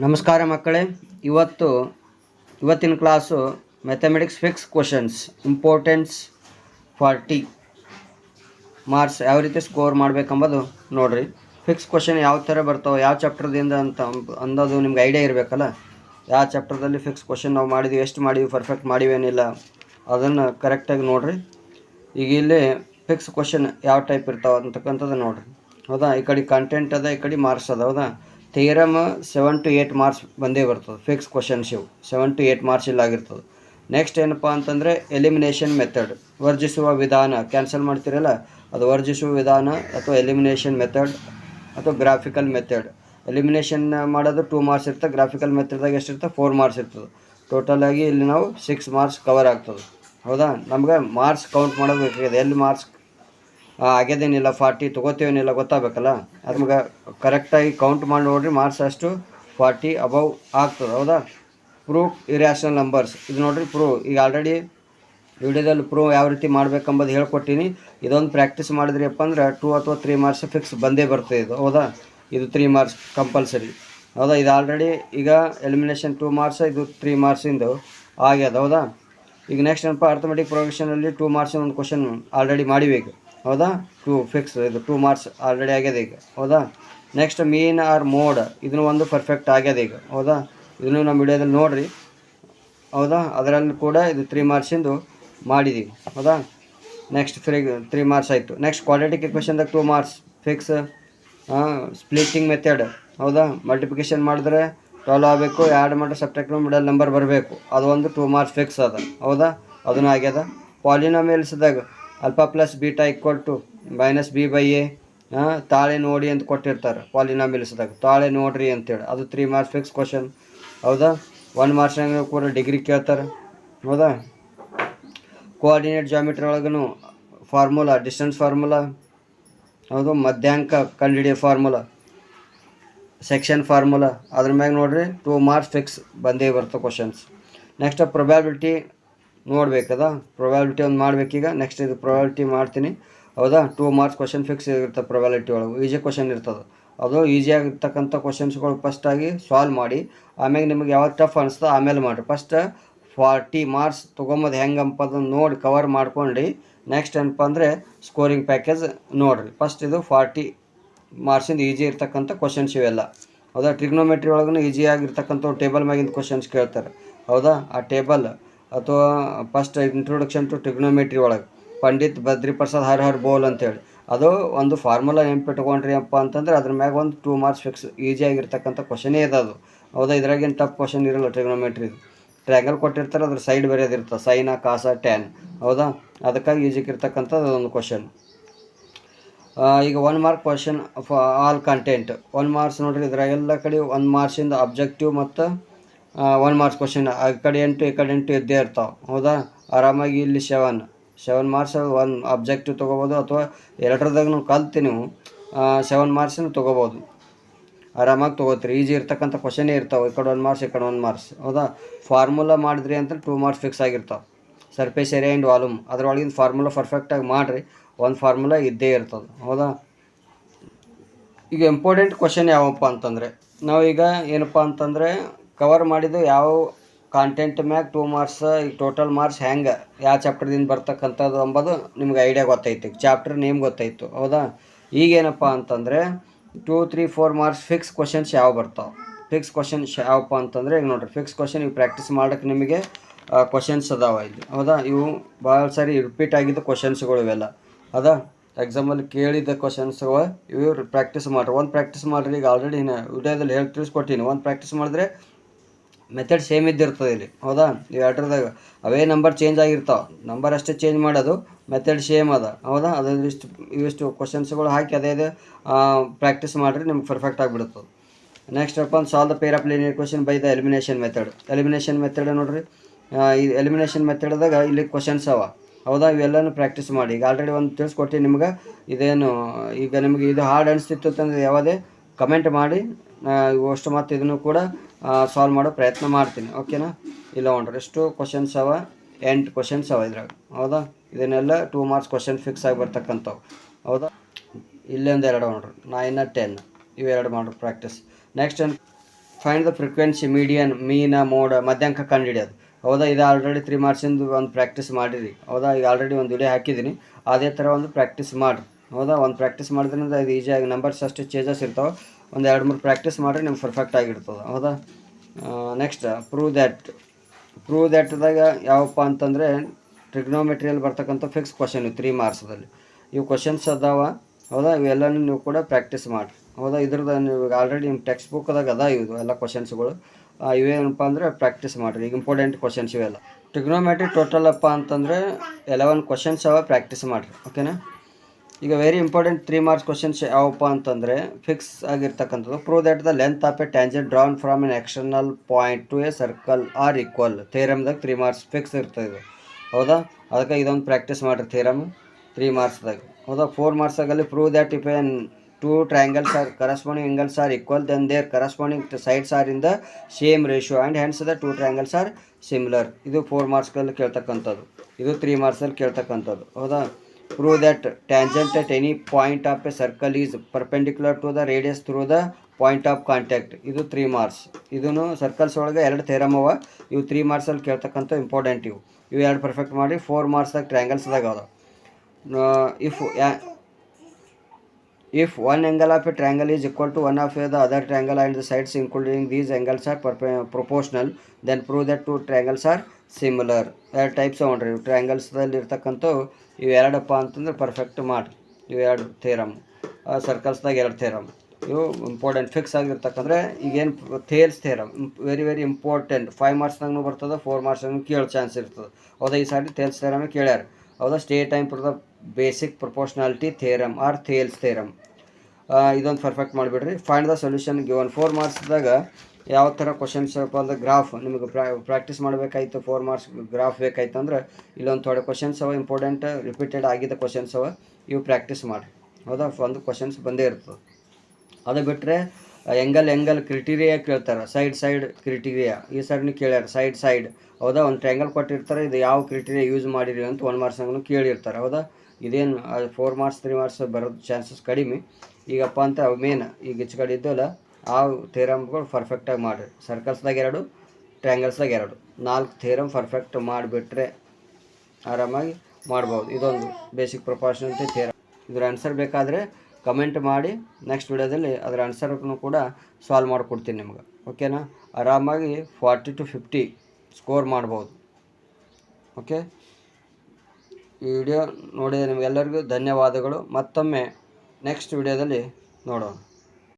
ನಮಸ್ಕಾರ ಮಕ್ಕಳೇ. ಇವತ್ತು ಇವತ್ತಿನ class mathematics fix questions importance forty marks ಯಾವ ರೀತಿ ಸ್ಕೋರ್ ಮಾಡಬೇಕಂಬೋದು ನೋಡಿರಿ. ಫಿಕ್ಸ್ ಕ್ವಶನ್ ಯಾವ ಥರ ಬರ್ತಾವೆ, ಯಾವ ಚಾಪ್ಟರ್ದಿಂದ ಅಂತ ಅಂದದು ನಿಮ್ಗೆ ಐಡಿಯಾ ಇರಬೇಕಲ್ಲ? ಯಾವ ಚಾಪ್ಟರ್ದಲ್ಲಿ ಫಿಕ್ಸ್ ಕ್ವಶನ್ ನಾವು ಮಾಡಿದ್ವಿ, ಎಷ್ಟು ಮಾಡಿದ್ವಿ ಪರ್ಫೆಕ್ಟ್ ಮಾಡಿವೇನಿಲ್ಲ ಅದನ್ನು ಕರೆಕ್ಟಾಗಿ ನೋಡಿರಿ. ಈಗ ಇಲ್ಲಿ ಫಿಕ್ಸ್ ಕ್ವಶನ್ ಯಾವ ಟೈಪ್ ಇರ್ತಾವೆ ಅಂತಕ್ಕಂಥದ್ದು ನೋಡಿರಿ. ಹೌದಾ? ಈ ಕಡೆ ಕಂಟೆಂಟ್ ಅದ, ಈ ಕಡೆ ಮಾರ್ಕ್ಸ್ ಅದ, ಹೌದಾ? Theorem seven to eight marks ಬಂದೇ ಬರ್ತದೆ. ಫಿಕ್ಸ್ ಕ್ವಶನ್ಸ್ ಇವು ಸೆವೆನ್ ಟು ಏಯ್ಟ್ ಮಾರ್ಕ್ಸ್ ಇಲ್ಲ ಆಗಿರ್ತದೆ. ನೆಕ್ಸ್ಟ್ ಏನಪ್ಪ ಅಂತಂದರೆ ಎಲಿಮಿನೇಷನ್ ಮೆಥಡ್ ವರ್ಜಿಸುವ ವಿಧಾನ. ಕ್ಯಾನ್ಸಲ್ ಮಾಡ್ತೀರಲ್ಲ? ಅದು ವರ್ಜಿಸುವ ವಿಧಾನ ಅಥವಾ ಎಲಿಮಿನೇಷನ್ ಮೆಥಡ್ ಅಥವಾ ಗ್ರಾಫಿಕಲ್ ಮೆಥಡ್ ಎಲಿಮಿನೇಷನ್ ಮಾಡೋದು ಟೂ ಮಾರ್ಕ್ಸ್ ಇರ್ತದೆ ಗ್ರಾಫಿಕಲ್ ಮೆಥಡ್ದಾಗ ಎಷ್ಟಿರ್ತದೆ ಫೋರ್ ಮಾರ್ಕ್ಸ್ ಇರ್ತದೆ. ಟೋಟಲ್ ಆಗಿ ಇಲ್ಲಿ ನಾವು ಸಿಕ್ಸ್ ಮಾರ್ಕ್ಸ್ ಕವರ್ ಆಗ್ತದೆ. ಹೌದಾ? ನಮ್ಗೆ ಮಾರ್ಕ್ಸ್ ಕೌಂಟ್ ಮಾಡೋದು ಬೇಕಾಗಿದೆ. ಎಲ್ಲಿ ಮಾರ್ಕ್ಸ್ ಆಗ್ಯದೇನಿಲ್ಲ ಫಾರ್ಟಿ ತೊಗೋತೀವೇನಿಲ್ಲ ಗೊತ್ತಾಗಬೇಕಲ್ಲ? ಅದು ನಮಗೆ ಕರೆಕ್ಟಾಗಿ ಕೌಂಟ್ ಮಾಡಿ ನೋಡ್ರಿ ಮಾರ್ಕ್ಸ್ ಅಷ್ಟು ಫಾರ್ಟಿ ಅಬವ್ ಆಗ್ತದೆ, ಹೌದಾ? ಪ್ರೂಫ್ ಇರ್ಯಾಷನಲ್ ನಂಬರ್ಸ್ ಇದು ನೋಡ್ರಿ ಪ್ರೂವ್ ಈಗ ಆಲ್ರೆಡಿ ವಿಡಿಯೋದಲ್ಲಿ ಪ್ರೂವ್ ಯಾವ ರೀತಿ ಮಾಡ್ಬೇಕಂಬುದು ಹೇಳ್ಕೊಟ್ಟಿನಿ. ಇದೊಂದು ಪ್ರಾಕ್ಟೀಸ್ ಮಾಡಿದ್ರಿಪ್ಪ ಅಂದ್ರೆ ಟೂ ಅಥವಾ ತ್ರೀ ಮಾರ್ಕ್ಸ್ ಫಿಕ್ಸ್ ಬಂದೇ ಬರ್ತದೆ ಇದು, ಹೌದಾ? ಇದು ತ್ರೀ ಮಾರ್ಕ್ಸ್ ಕಂಪಲ್ಸರಿ ಹೌದಾ? ಇದು ಆಲ್ರೆಡಿ ಈಗ ಎಲಿಮಿನೇಷನ್ ಟೂ ಮಾರ್ಕ್ಸ್ ಇದು ತ್ರೀ ಮಾರ್ಕ್ಸಿಂದು ಆಗ್ಯದ, ಹೌದಾ? ಈಗ ನೆಕ್ಸ್ಟ್ ಏನಪ್ಪ ಅರ್ಥಮೆಟಿಕ್ ಪ್ರೊಫೆಷನಲ್ಲಿ ಟೂ ಮಾರ್ಕ್ಸ್ ಒಂದು ಕ್ವಶನ್ ಆಲ್ರೆಡಿ ಈಗ. ಹೌದಾ? ಟೂ ಫಿಕ್ಸ್ ಇದು ಟೂ ಮಾರ್ಕ್ಸ್ ಆಲ್ರೆಡಿ ಆಗ್ಯದ ಈಗ. ಹೌದಾ? ನೆಕ್ಸ್ಟ್ ಮೀನ್ ಆರ್ ಮೋಡ್ ಇದನ್ನು ಒಂದು ಪರ್ಫೆಕ್ಟ್ ಆಗ್ಯದ ಈಗ. ಹೌದಾ? ಇದನ್ನು ನಮ್ಮ ವಿಡಿಯೋದಲ್ಲಿ ನೋಡಿರಿ. ಹೌದಾ? ಅದರಲ್ಲಿ ಕೂಡ ಇದು ತ್ರೀ ಮಾರ್ಕ್ಸಿಂದು ಮಾಡಿದ್ದೀವಿ ಹೌದಾ? ನೆಕ್ಸ್ಟ್ ಫ್ರೀ ತ್ರೀ ಮಾರ್ಕ್ಸ್ ಆಯಿತು. Next quadratic ಇಕ್ವೇಷನ್ದಾಗ two marks fix splitting method ಹೌದಾ? ಮಲ್ಟಿಪ್ಲಿಕೇಶನ್ ಮಾಡಿದ್ರೆ ಟ್ವೆಲ್ ಆಗಬೇಕು. ಎರಡು ಮಾಡಿ ಸಬ್ಟ್ರಾಕ್ಟ್ ಮಿಡಲ್ ನಂಬರ್ ಬರಬೇಕು. ಅದು ಒಂದು ಟೂ ಮಾರ್ಕ್ಸ್ ಫಿಕ್ಸ್ ಅದ. ಹೌದಾ? ಅದನ್ನು ಆಗ್ಯದ. ಪಾಲಿನಾಮಿಯಲ್ಸ್ದಾಗ alpha plus beta equal to minus B by A ತಾಳೆ ನೋಡಿ ಅಂತ ಕೊಟ್ಟಿರ್ತಾರೆ ಪಾಲಿನಾಮಿಯಲ್ಸ್ದಾಗ ತಾಳೆ ನೋಡ್ರಿ ಅಂತೇಳಿ. ಅದು ತ್ರೀ ಮಾರ್ಕ್ಸ್ ಫಿಕ್ಸ್ ಕ್ವಶನ್ ಹೌದಾ? ಒನ್ ಮಾರ್ಕ್ಸ್ನಾಗ ಕೂಡ ಡಿಗ್ರಿ ಕೇಳ್ತಾರೆ. ಹೌದಾ? ಕೋಆರ್ಡಿನೇಟ್ ಜಾಮಿಟ್ರಿ ಒಳಗೂ ಫಾರ್ಮುಲಾ ಡಿಸ್ಟೆನ್ಸ್ ಫಾರ್ಮುಲಾ ಹೌದು, ಮಧ್ಯಾಂಕ ಕಂಡಿಡಿಯೋ ಫಾರ್ಮುಲಾ ಸೆಕ್ಷನ್ ಫಾರ್ಮುಲಾ ಅದ್ರ ಮ್ಯಾಗ ನೋಡ್ರಿ ಟೂ ಮಾರ್ಕ್ಸ್ ಫಿಕ್ಸ್ ಬಂದೇ ಬರ್ತವೆ ಕ್ವಶನ್ಸ್ ನೆಕ್ಸ್ಟ್ ಪ್ರೊಬ್ಯಾಬಿಲಿಟಿ ನೋಡ್ಬೇಕದ? ಪ್ರೊಬ್ಯಾಬಿಲಿಟಿ ಒಂದು ಮಾಡ್ಬೇಕೀಗ. ನೆಕ್ಸ್ಟ್ ಇದು ಪ್ರೊಬ್ಯಾಬಿಲಿಟಿ ಮಾಡ್ತೀನಿ. ಹೌದಾ? ಟೂ ಮಾರ್ಕ್ಸ್ ಕ್ವಶನ್ ಫಿಕ್ಸ್ ಇರುತ್ತೆ ಪ್ರೊಬ್ಯಾಬಿಲಿಟಿ ಒಳಗೆ. ಈಜಿ ಕ್ವಶನ್ ಇರ್ತದೆ. ಅದು ಈಸಿಯಾಗಿರ್ತಕ್ಕಂಥ ಕ್ವಶನ್ಸ್ಗಳು ಫಸ್ಟಾಗಿ ಸಾಲ್ವ್ ಮಾಡಿ. ಆಮ್ಯಾಗ ನಿಮಗೆ ಯಾವ ಟಫ್ ಅನಿಸ್ತದೆ ಆಮೇಲೆ ಮಾಡಿರಿ. ಫಸ್ಟ್ ಫಾರ್ಟಿ ಮಾರ್ಕ್ಸ್ ತೊಗೊಂಬೋದು ಹೆಂಗಪ್ಪ ಅದನ್ನು ನೋಡಿ ಕವರ್ ಮಾಡ್ಕೊಂಡು. ನೆಕ್ಸ್ಟ್ ಏನಪ್ಪ ಅಂದರೆ ಸ್ಕೋರಿಂಗ್ ಪ್ಯಾಕೇಜ್ ನೋಡಿರಿ. ಫಸ್ಟ್ ಇದು ಫಾರ್ಟಿ ಮಾರ್ಕ್ಸಿಂದ ಈಜಿ ಇರ್ತಕ್ಕಂಥ ಕ್ವಶನ್ಸ್ ಇವೆಲ್ಲ. ಹೌದಾ? ಟ್ರಿಗ್ನೋಮೆಟ್ರಿ ಒಳಗೂ ಈಸಿಯಾಗಿರ್ತಕ್ಕಂಥ ಟೇಬಲ್ ಮ್ಯಾಗಿಂದ ಕ್ವಶನ್ಸ್ ಕೇಳ್ತಾರೆ. ಹೌದಾ? ಆ ಟೇಬಲ್ ಅಥವಾ ಫಸ್ಟ್ ಇಂಟ್ರೊಡಕ್ಷನ್ ಟು ಟ್ರಿಗ್ನೋಮೆಟ್ರಿ ಒಳಗೆ. ಪಂಡಿತ್ ಬದ್ರಿ ಪ್ರಸಾದ್ ಹರ್ ಹರ್ ಬೋಲ್ ಅಂತೇಳಿ. ಅದು ಒಂದು ಫಾರ್ಮುಲಾ ನೆನ್ಪಿಟ್ಕೊಂಡ್ರಿ ಅಪ್ಪ ಅಂತಂದ್ರೆ ಅದ್ರ ಮ್ಯಾಗ ಒಂದು ಟೂ ಮಾರ್ಕ್ಸ್ ಫಿಕ್ಸ್ ಈಸಿಯಾಗಿರ್ತಕ್ಕಂಥ ಕ್ವಶನೇ ಇದೆ ಅದು. ಹೌದಾ? ಇದ್ರಾಗೇನು ಟಫ್ ಕ್ವಶನ್ ಇರಲ್ಲ ಟ್ರಿಗ್ನೋಮೆಟ್ರಿ ಟ್ರ್ಯಾಂಗಲ್ ಕೊಟ್ಟಿರ್ತಾರೆ, ಅದ್ರ ಸೈಡ್ ಬರೆಯೋದಿರ್ತದೆ ಸೈನ ಕಾಸ ಟ್ಯಾನ್ ಹೌದಾ? ಅದಕ್ಕಾಗಿ ಈಜಿಗೆ ಇರ್ತಕ್ಕಂಥದ್ದು ಅದೊಂದು ಕ್ವಶನ್ ಈಗ one mark question all content one marks ನೋಡ್ರಿ, ಇದ್ರಾಗೆಲ್ಲ ಕಡೆ ಒನ್ ಮಾರ್ಕ್ಸಿಂದ ಅಬ್ಜೆಕ್ಟಿವ್ ಮತ್ತು ಒನ್ ಮಾರ್ಕ್ಸ್ ಕ್ವಶನ್ ಆ ಕಡೆ ಎಂಟು, ಈ ಕಡೆ ಎಂಟು ಇದ್ದೇ ಇರ್ತಾವೆ. ಹೌದಾ? ಆರಾಮಾಗಿ ಇಲ್ಲಿ seven seven marks one objective ತೊಗೋಬೋದು ಅಥವಾ ಎರಡರದಾಗ ನೀವು ಕಲ್ತು ನೀವು ಸೆವೆನ್ ಮಾರ್ಕ್ಸನ್ನು ತೊಗೋಬೋದು. ಆರಾಮಾಗಿ ತೊಗೋತೀರಿ. ಈಜಿ ಇರ್ತಕ್ಕಂಥ ಕ್ವಶನೇ ಇರ್ತಾವೆ. ಈ ಕಡೆ ಒನ್ ಮಾರ್ಕ್ಸ್ ಈ ಕಡೆ ಒನ್ ಮಾರ್ಕ್ಸ್ ಹೌದಾ? ಫಾರ್ಮುಲಾ ಮಾಡಿದ್ರಿ ಅಂತ ಟೂ ಮಾರ್ಕ್ಸ್ ಫಿಕ್ಸ್ ಆಗಿರ್ತಾವೆ. ಸರ್ಫೇಸ್ ಏರಿಯಾ ಆ್ಯಂಡ್ ವಾಲ್ಯೂಮ್ ಅದರೊಳಗಿನ ಫಾರ್ಮುಲಾ ಪರ್ಫೆಕ್ಟಾಗಿ ಮಾಡಿರಿ. ಒಂದು ಫಾರ್ಮುಲಾ ಇದ್ದೇ ಇರ್ತದೆ. ಹೌದಾ? ಈಗ ಇಂಪಾರ್ಟೆಂಟ್ ಕ್ವಶನ್ ಯಾವಪ್ಪ ಅಂತಂದರೆ, ನಾವೀಗ ಏನಪ್ಪ ಅಂತಂದರೆ ಕವರ್ ಮಾಡಿದ್ದು ಯಾವ ಕಾಂಟೆಂಟ್ ಮ್ಯಾಗ ಟೂ ಮಾರ್ಕ್ಸ್ ಈಗ ಟೋಟಲ್ ಮಾರ್ಕ್ಸ್ ಹೆಂಗೆ, ಯಾವ ಚಾಪ್ಟರ್ದಿಂದ ಬರ್ತಕ್ಕಂಥದ್ದು ಅಂಬೋದು ನಿಮ್ಗೆ ಐಡಿಯಾ ಗೊತ್ತಾಯ್ತು ಚಾಪ್ಟರ್ ನೇಮ್ ಗೊತ್ತಾಯಿತು ಹೌದಾ? ಈಗೇನಪ್ಪ ಅಂತಂದರೆ two three four marks fix questions ಯಾವ ಬರ್ತಾವೆ? ಫಿಕ್ಸ್ ಕ್ವಶನ್ಸ್ ಯಾವಪ್ಪ ಅಂತಂದರೆ ಈಗ ನೋಡಿರಿ ಫಿಕ್ಸ್ ಕ್ವಶನ್ ಈಗ ಪ್ರಾಕ್ಟೀಸ್ ಮಾಡೋಕ್ಕೆ ನಿಮಗೆ ಕ್ವಶನ್ಸ್ ಅದಾವ ಇಲ್ಲಿ. ಹೌದಾ? ಇವು ಭಾಳ ಸಾರಿ ರಿಪೀಟ್ ಆಗಿದ್ದ ಕ್ವಶನ್ಸ್ಗಳು ಇವೆಲ್ಲ. ಹೌದಾ? ಎಕ್ಸಾಮಲ್ಲಿ ಕೇಳಿದ ಕ್ವಶನ್ಸ್ಗಳು ಇವು ಪ್ರಾಕ್ಟೀಸ್ ಮಾಡ್ರಿ. ಒಂದು ಪ್ರಾಕ್ಟೀಸ್ ಮಾಡಿರಿ ಈಗ ಆಲ್ರೆಡಿ ವಿಡಿಯೋದಲ್ಲಿ ಹೇಳಿ ತಿಳಿಸ್ಕೊಟ್ಟಿನಿ. ಒಂದು ಪ್ರಾಕ್ಟೀಸ್ ಮಾಡಿದ್ರೆ ಮೆಥಡ್ ಸೇಮ್ ಇದ್ದಿರ್ತದೆ ಇಲ್ಲಿ. ಹೌದಾ? ಈ ಎರಡರದಾಗ ಅವೇ ನಂಬರ್ ಚೇಂಜ್ ಆಗಿರ್ತಾವೆ. ನಂಬರ್ ಅಷ್ಟೇ ಚೇಂಜ್ ಮಾಡೋದು ಮೆಥಡ್ ಸೇಮ್ ಅದ. ಹೌದಾ? ಅದು ಇಷ್ಟು, ಇವಿಷ್ಟು ಕ್ವಶನ್ಸ್ಗಳು ಹಾಕಿ ಅದೇ ಅದೇ ಪ್ರಾಕ್ಟೀಸ್ ಮಾಡಿರಿ ನಿಮ್ಗೆ ಪರ್ಫೆಕ್ಟ್ ಆಗಿಬಿಡುತ್ತೆ ನೆಕ್ಸ್ಟ್ ಅಪ್ಪ solve the pair of linear question by the elimination method elimination method ನೋಡ್ರಿ. ಈ ಎಲಿಮಿನೇಷನ್ ಮೆಥಡ್ದಾಗ ಇಲ್ಲಿ ಕ್ವಶನ್ಸ್ ಅವ. ಹೌದಾ? ಇವೆಲ್ಲನೂ ಪ್ರಾಕ್ಟೀಸ್ ಮಾಡಿ. ಈಗ ಆಲ್ರೆಡಿ ಒಂದು ತಿಳಿಸ್ಕೊಟ್ಟು ನಿಮ್ಗೆ ಇದೇನು, ಈಗ ನಿಮಗೆ ಇದು ಹಾರ್ಡ್ ಅನಿಸ್ತಿತ್ತು ಅಂತಂದ್ರೆ ಯಾವುದೇ ಕಮೆಂಟ್ ಮಾಡಿ ಅಷ್ಟು ಮತ್ತು ಇದನ್ನು ಕೂಡ ಸಾಲ್ವ್ ಮಾಡೋ ಪ್ರಯತ್ನ ಮಾಡ್ತೀನಿ. ಓಕೆನಾ ಇಲ್ಲ ನೋಡ್ರಿ ಎಷ್ಟು ಕ್ವಶನ್ಸ್ ಅವ? ಎಂಟು ಕ್ವಶನ್ಸ್ ಅವ ಇದ್ರಾಗ. ಹೌದಾ? ಇದನ್ನೆಲ್ಲ ಟೂ ಮಾರ್ಕ್ಸ್ ಕ್ವಶನ್ ಫಿಕ್ಸ್ ಆಗಿ ಬರ್ತಕ್ಕಂಥವು. ಹೌದಾ? ಇಲ್ಲೊಂದು ಎರಡು ನೋಡ್ರಿ ನೈನ್ ಟೆನ್ ಇವೆರಡು ಮಾಡ್ರಿ practice next find the frequency median mean mode ಮಧ್ಯಾಂಕ ಕಂಡುಹಿಡಿಯೋದು. ಹೌದಾ? ಇದು ಆಲ್ರೆಡಿ ತ್ರೀ ಮಾರ್ಕ್ಸಿಂದು ಒಂದು ಪ್ರಾಕ್ಟೀಸ್ ಮಾಡಿರಿ. ಹೌದಾ? ಈಗ ಆಲ್ರೆಡಿ ಒಂದು ವಿಡಿಯೋ ಹಾಕಿದ್ದೀನಿ. ಅದೇ ಥರ ಒಂದು ಪ್ರಾಕ್ಟೀಸ್ ಮಾಡಿರಿ. ಹೌದಾ? ಒಂದು ಪ್ರಾಕ್ಟೀಸ್ ಮಾಡಿದ್ರಿಂದ ಇದು ಈಸಿಯಾಗಿ ನಂಬರ್ಸ್ ಅಷ್ಟು ಚೇಂಜಸ್ ಇರ್ತಾವೆ. ಒಂದು ಎರಡು ಮೂರು ಪ್ರಾಕ್ಟೀಸ್ ಮಾಡಿರಿ ನಿಮ್ಗೆ ಪರ್ಫೆಕ್ಟ್ ಆಗಿರ್ತದೆ ಹೌದಾ? ನೆಕ್ಸ್ಟ್ ಪ್ರೂವ್ ದ್ಯಾಟ್ ಪ್ರೂವ್ ದ್ಯಾಟ್ದಾಗ ಯಾವಪ್ಪ ಅಂತಂದರೆ ಟ್ರಿಗ್ನೋಮೆಟ್ರಿಯಲ್ಲಿ ಬರ್ತಕ್ಕಂಥ ಫಿಕ್ಸ್ ಕ್ವಶನ್ ತ್ರೀ ಮಾರ್ಕ್ಸ್ದಲ್ಲಿ ಇವು ಕ್ವಶನ್ಸ್ ಅದಾವ. ಹೌದಾ? ಇವೆಲ್ಲನೂ ನೀವು ಕೂಡ ಪ್ರಾಕ್ಟೀಸ್ ಮಾಡಿರಿ. ಹೌದಾ? ಇದ್ರದ್ದು ನೀವು ಆಲ್ರೆಡಿ ನಿಮ್ಮ ಟೆಕ್ಸ್ಟ್ ಬುಕ್ದಾಗ ಅದ ಇವು ಎಲ್ಲ ಕ್ವಶನ್ಸ್ಗಳು ಇವೇನಪ್ಪ ಅಂದರೆ ಪ್ರಾಕ್ಟೀಸ್ ಮಾಡಿರಿ. ಈಗ ಇಂಪಾರ್ಟೆಂಟ್ ಕ್ವಶನ್ಸ್ ಇವೆಲ್ಲ. ಟ್ರಿಗ್ನೋಮೆಟ್ರಿ ಟೋಟಲ್ ಅಪ್ಪ ಅಂತಂದರೆ ಎಲೆವನ್ ಕ್ವಶನ್ಸ್ ಅವ ಪ್ರಾಕ್ಟೀಸ್ ಮಾಡಿರಿ. ಓಕೆನಾ ಈಗ very important three marks questions ಯಾವಪ್ಪ ಅಂತಂದರೆ ಫಿಕ್ಸ್ ಆಗಿರ್ತಕ್ಕಂಥದ್ದು. Prove that the length of a tangent drawn from an external point to a circle are equal ಥೇರಮ್ದಾಗ three marks fix ಇರ್ತದೆ. ಹೌದಾ? ಅದಕ್ಕೆ ಇದೊಂದು ಪ್ರಾಕ್ಟೀಸ್ ಮಾಡಿರಿ ಥೇರಮ್ ತ್ರೀ ಮಾರ್ಕ್ಸ್ದಾಗ ಹೌದಾ? Four ಮಾರ್ಕ್ಸಾಗಲ್ಲಿ prove that if in two triangles are corresponding angles are equal then their corresponding sides are in the same ratio and hence the two triangles are similar ಇದು four ಮಾರ್ಕ್ಸ್ಗಳಲ್ಲಿ ಕೇಳ್ತಕ್ಕಂಥದ್ದು. ಇದು three ಮಾರ್ಕ್ಸಲ್ಲಿ ಕೇಳ್ತಕ್ಕಂಥದ್ದು. ಹೌದಾ? Prove that tangent at any point of a circle is perpendicular to the radius through the point of contact ಇದು three marks ಇದನ್ನು circles ಒಳಗೆ ಎರಡು ಥೇರಮ್ ಅವ. ಇವು ತ್ರೀ ಮಾರ್ಕ್ಸಲ್ಲಿ ಕೇಳ್ತಕ್ಕಂಥ ಇಂಪಾರ್ಟೆಂಟ್ ಇವು. ಇವು ಎರಡು ಪರ್ಫೆಕ್ಟ್ ಮಾಡಿ ಫೋರ್ ಮಾರ್ಕ್ಸ್ದಾಗ ಟ್ರ್ಯಾಂಗಲ್ಸ್ದಾಗ ಅದ if if one angle of a triangle is equal to one of a other triangle and the sides including these angles are perp- proportional then prove that two triangles are similar ಎರಡು types ನೋಡ್ರಿ ಟ್ರಯಾಂಗಲ್ಸ್ದಲ್ಲಿ ಇರ್ತಕ್ಕಂಥವು ಇವು ಎರಡಪ್ಪ ಅಂತಂದ್ರೆ perfect ಮಾಡಿ. ಇವೆರಡು theorem ಸರ್ಕಲ್ಸ್ದಾಗ ಎರಡು theorem ಇವು ಇಂಪಾರ್ಟೆಂಟ್ ಫಿಕ್ಸ್ ಆಗಿರ್ತಕ್ಕಂದ್ರೆ ಈಗೇನು Thales theorem very very important five ಮಾರ್ಕ್ಸ್ನಾಗೂ ಬರ್ತದೆ ಫೋರ್ ಮಾರ್ಕ್ಸ್ನಾಗೂ ಕೇಳೋ ಚಾನ್ಸ್ ಇರ್ತದೆ. ಹೌದಾ, ಈ ಸಾರಿ ಥೇಲ್ಸ್ ಥೇರಮೇ ಕೇಳ್ಯಾರ. ಹೌದಾ stay time for basic proportionality theorem or Thales theorem ಇದೊಂದು perfect ಮಾಡಿಬಿಡ್ರಿ. Find the solution given four ಮಾರ್ಕ್ಸ್ದಾಗ ಯಾವ ಥರ ಕ್ವಶನ್ಸ್ ಅಂದ್ರೆ ಗ್ರಾಫ್ ನಿಮಗೆ ಪ್ರಾಕ್ಟೀಸ್ ಮಾಡಬೇಕಾಯ್ತು ಫೋರ್ ಮಾರ್ಕ್ಸ್ ಗ್ರಾಫ್ ಬೇಕಾಯ್ತು ಅಂದ್ರೆ ಇಲ್ಲೊಂದು ಥೋಡೆ ಕ್ವಶನ್ಸ್ ಅವ ಇಂಪಾರ್ಟೆಂಟ್ ರಿಪೀಟೆಡ್ ಆಗಿದ್ದ ಕ್ವಶನ್ಸ್ ಅವ, ಇವು ಪ್ರಾಕ್ಟೀಸ್ ಮಾಡಿ ಹೌದಾ? ಒಂದು ಕ್ವಶನ್ಸ್ ಬಂದೇ ಇರ್ತದೆ. ಅದು ಬಿಟ್ಟರೆ ಎಂಗಲ್ ಎಂಗಲ್ ಕ್ರಿಟೀರಿಯಾ ಕೇಳ್ತಾರೆ. ಸೈಡ್ ಸೈಡ್ ಕ್ರಿಟೀರಿಯಾ ಈ ಸೈಡ್ನು ಕೇಳ್ಯಾರ. ಸೈಡ್ ಸೈಡ್ ಹೌದಾ? ಒಂದು ಟ್ರ್ಯಾಂಗಲ್ ಕೊಟ್ಟಿರ್ತಾರೆ. ಇದು ಯಾವ ಕ್ರಿಟೀರಿಯಾ ಯೂಸ್ ಮಾಡಿರಿ ಅಂತ ಒನ್ ಮಾರ್ಕ್ಸ್ನಾಗೂ ಕೇಳಿರ್ತಾರೆ. ಹೌದಾ? ಇದೇನು ಫೋರ್ ಮಾರ್ಕ್ಸ್ ತ್ರೀ ಮಾರ್ಕ್ಸ್ ಬರೋದು ಚಾನ್ಸಸ್ ಕಡಿಮೆ. ಈಗಪ್ಪ ಅಂತ ಮೇನ್ ಈಗ ಹೆಚ್ಚು ಕಡೆ ಇದ್ದಲ್ಲ ಆ ಥೇರಮ್ಗಳು ಪರ್ಫೆಕ್ಟಾಗಿ ಮಾಡಿರಿ. ಸರ್ಕಲ್ಸ್ದಾಗ ಎರಡು ಟ್ರ್ಯಾಂಗಲ್ಸ್ದಾಗ ಎರಡು. ನಾಲ್ಕು ಥೇರಮ್ ಪರ್ಫೆಕ್ಟ್ ಮಾಡಿಬಿಟ್ರೆ ಆರಾಮಾಗಿ ಮಾಡ್ಬೋದು. ಇದೊಂದು ಬೇಸಿಕ್ ಪ್ರೊಪಾರ್ಷನಲ್ಟಿ ಥೇರಮ್ ಇದ್ರ ಆನ್ಸರ್ ಬೇಕಾದರೆ ಕಮೆಂಟ್ ಮಾಡಿ ನೆಕ್ಸ್ಟ್ ವಿಡಿಯೋದಲ್ಲಿ ಅದರ ಆನ್ಸರ್ನು ಕೂಡ ಸಾಲ್ವ್ ಮಾಡಿಕೊಡ್ತೀನಿ ನಿಮ್ಗೆ. ಓಕೆನಾ ಆರಾಮಾಗಿ ಫಾರ್ಟಿ ಟು ಫಿಫ್ಟಿ ಸ್ಕೋರ್ ಮಾಡ್ಬೋದು. ಓಕೆ ಈ ವಿಡಿಯೋ ನೋಡಿದ ನಿಮಗೆಲ್ಲರಿಗೂ ಧನ್ಯವಾದಗಳು. ಮತ್ತೊಮ್ಮೆ ನೆಕ್ಸ್ಟ್ ವಿಡಿಯೋದಲ್ಲಿ ನೋಡೋಣ.